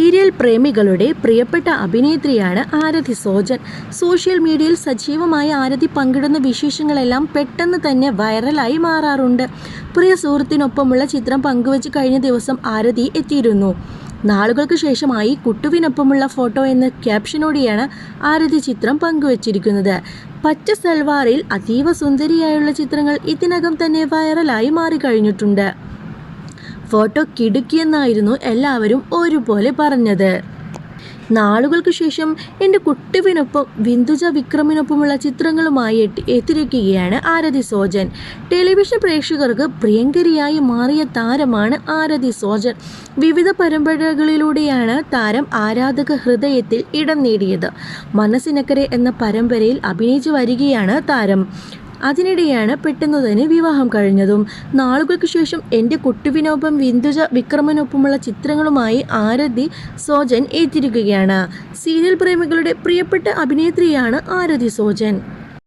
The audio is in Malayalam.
സീരിയൽ പ്രേമികളുടെ പ്രിയപ്പെട്ട അഭിനേത്രിയാണ് ആരതി സോജൻ. സോഷ്യൽ മീഡിയയിൽ സജീവമായ ആരതി പങ്കിടുന്ന വിശേഷങ്ങളെല്ലാം പെട്ടെന്ന് തന്നെ വൈറലായി മാറാറുണ്ട്. പ്രിയ സുഹൃത്തിനൊപ്പമുള്ള ചിത്രം പങ്കുവച്ച് കഴിഞ്ഞ ദിവസം ആരതി എത്തിയിരുന്നു. നാളുകൾക്ക് ശേഷമായി കുട്ടുവിനൊപ്പമുള്ള ഫോട്ടോ എന്ന ക്യാപ്ഷനോടെയാണ് ആരതി ചിത്രം പങ്കുവച്ചിരിക്കുന്നത്. പച്ച സൽവാറിൽ അതീവ സുന്ദരിയായുള്ള ചിത്രങ്ങൾ ഇതിനകം തന്നെ വൈറലായി മാറിക്കഴിഞ്ഞിട്ടുണ്ട്. ഫോട്ടോ കിടുക്കിയെന്നായിരുന്നു എല്ലാവരും ഒരുപോലെ പറഞ്ഞത്. നാളുകൾക്ക് ശേഷം എന്റെ കുട്ടുവിനൊപ്പം വിന്ദുജ വിക്രമിനൊപ്പമുള്ള ചിത്രങ്ങളുമായി എത്തിരിക്കുകയാണ് ആരതി സോജൻ. ടെലിവിഷൻ പ്രേക്ഷകർക്ക് പ്രിയങ്കരിയായി മാറിയ താരമാണ് ആരതി സോജൻ. വിവിധ പരമ്പരകളിലൂടെയാണ് താരം ആരാധക ഹൃദയത്തിൽ ഇടം നേടിയത്. മനസ്സിനക്കരെ എന്ന പരമ്പരയിൽ അഭിനയിച്ചു വരികയാണ് താരം. അതിനിടെയാണ് പെട്ടെന്ന് തന്നെ വിവാഹം കഴിഞ്ഞതും. നാളുകൾക്ക് ശേഷം എന്റെ കുട്ടുവിനൊപ്പം വിന്ദുജ വിക്രമനൊപ്പമുള്ള ചിത്രങ്ങളുമായി ആരതി സോജൻ ഏറ്റിരിക്കുകയാണ് സീരിയൽ പ്രേമികളുടെ പ്രിയപ്പെട്ട അഭിനേത്രിയാണ് ആരതി സോജൻ.